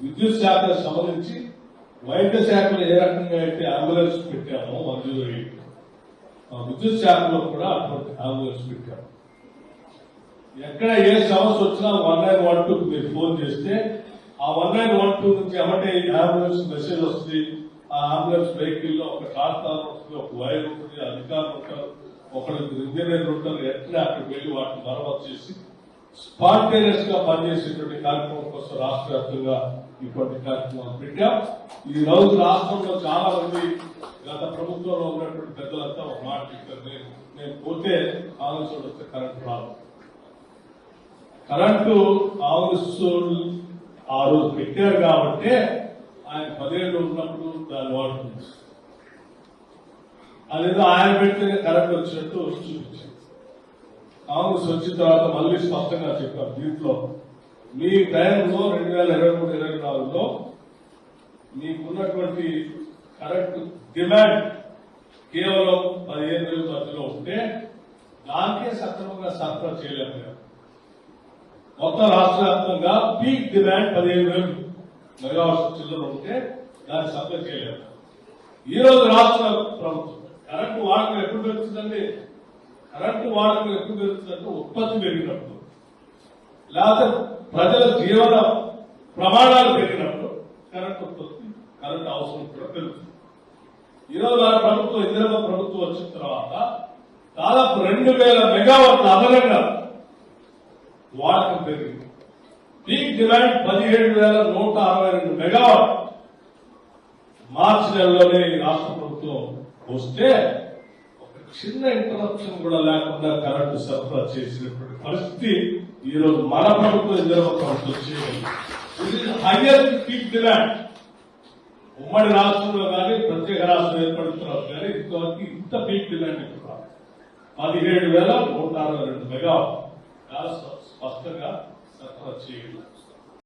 విద్యుత్ శాఖకు సంబంధించి వైద్య శాఖలో ఏ రకంగా అయితే అంబులెన్స్ పెట్టామో మంజూరు విద్యుత్ శాఖలో కూడా అటువంటి అంబులెన్స్ పెట్టాము ఎక్కడ ఏ సమస్య వచ్చినా వన్ నైన్ వన్ టూ మీరు ఫోన్ చేస్తే ఆ వన్ నైన్ వన్ టూ నుంచి ఏమంటే అంబులెన్స్ మెసేజ్ వస్తుంది. ఆ అంబులెన్స్ వెహికల్లో ఒక ట్రాన్స్ఫార్మర్ వస్తుంది ఒక వైర్ ఉంటుంది అధికారులు ఉంటారు ఒకరికి ఇంజనీర్ ఉంటారు ఎట్లా అక్కడికి వెళ్ళి వాటిని మరమ్మతు చేసి స్పాంటేనియస్గా పనిచేసేటువంటి కార్యక్రమం కోసం రాష్ట్ర వ్యాప్తంగా ఇటువంటి కార్యక్రమాలు పెట్టాం. ఈ రోజు రాష్ట్రంలో చాలా మంది గత ప్రభుత్వంలో ఉన్నటువంటి పెద్దలంతా ఒక మాట చెప్పారు. నేను పోతే కాంగ్రెస్ వాడు వస్తే రాదు. కరెంటు కాంగ్రెస్ ఆ రోజు పెట్టారు కాబట్టి ఆయన పదిహేడు ఉన్నప్పుడు దాన్ని వాడుతుంది అదేదో ఆయన పెడితేనే కరెంట్ వచ్చినట్టు చూపించింది కాంగ్రెస్ వచ్చిన తర్వాత మళ్ళీ స్పష్టంగా చెప్పారు దీంట్లో. మీ టైంలో రెండు వేల ఇరవై మూడు ఇరవై నాలుగులో మీకున్నటువంటి కరెంట్ డిమాండ్ కేవలం పదిహేను వేల మధ్యలో ఉంటే దానికే సక్రమంగా సరఫరా చేయలేకపోయారు మొత్తం రాష్ట్ర వ్యాప్తంగా పీక్ డిమాండ్ పదిహేను వేలు మెగావాట్స్ చిల్లర ఉంటే దాన్ని సప్లై చేయలేము. ఈ రోజు రాష్ట్ర ప్రభుత్వం కరెంటు వాడకం ఎప్పుడు పెరుగుతుందండి కరెంటు వాడకం ఎక్కువ పెరుగుతున్నట్టు ఉత్పత్తి పెరిగినప్పుడు లేకపోతే ప్రజల జీవన ప్రమాణాలు పెరిగినప్పుడు కరెంటు ఉత్పత్తి కరెంటు అవసరం కూడా పెరుగుతుంది. ఈరోజు మన ప్రభుత్వం ఇందిరమ్మ ప్రభుత్వం వచ్చిన తర్వాత దాదాపు రెండు వేల మెగావాట్ల అదనంగా వాడకం పెరిగింది. పీక్ డిమాండ్ పదిహేడు వేల నూట అరవై రెండు మెగావాట్ మార్చి నెలలోనే రాష్ట్ర ప్రభుత్వం వస్తే చిన్న ఇంటరప్షన్ కూడా లేకుండా కరెంటు సరఫరా చేసినటువంటి పరిస్థితి ఈ రోజు మన ప్రభుత్వం ఇందిరమ్మ ప్రభుత్వం చేయగలిగింది హైయెస్ట్ పీక్ డిమాండ్ ఉమ్మడి రాష్ట్రంలో కానీ ప్రత్యేక రాష్ట్రం ఏర్పడుతున్నారు కానీ ఇంతవరకు ఇంత పీక్ డిమాండ్ ఎక్కువ పదిహేడు వేల నూట అరవై రెండు మెగా స్పష్టంగా సరఫరా చేయలేదు.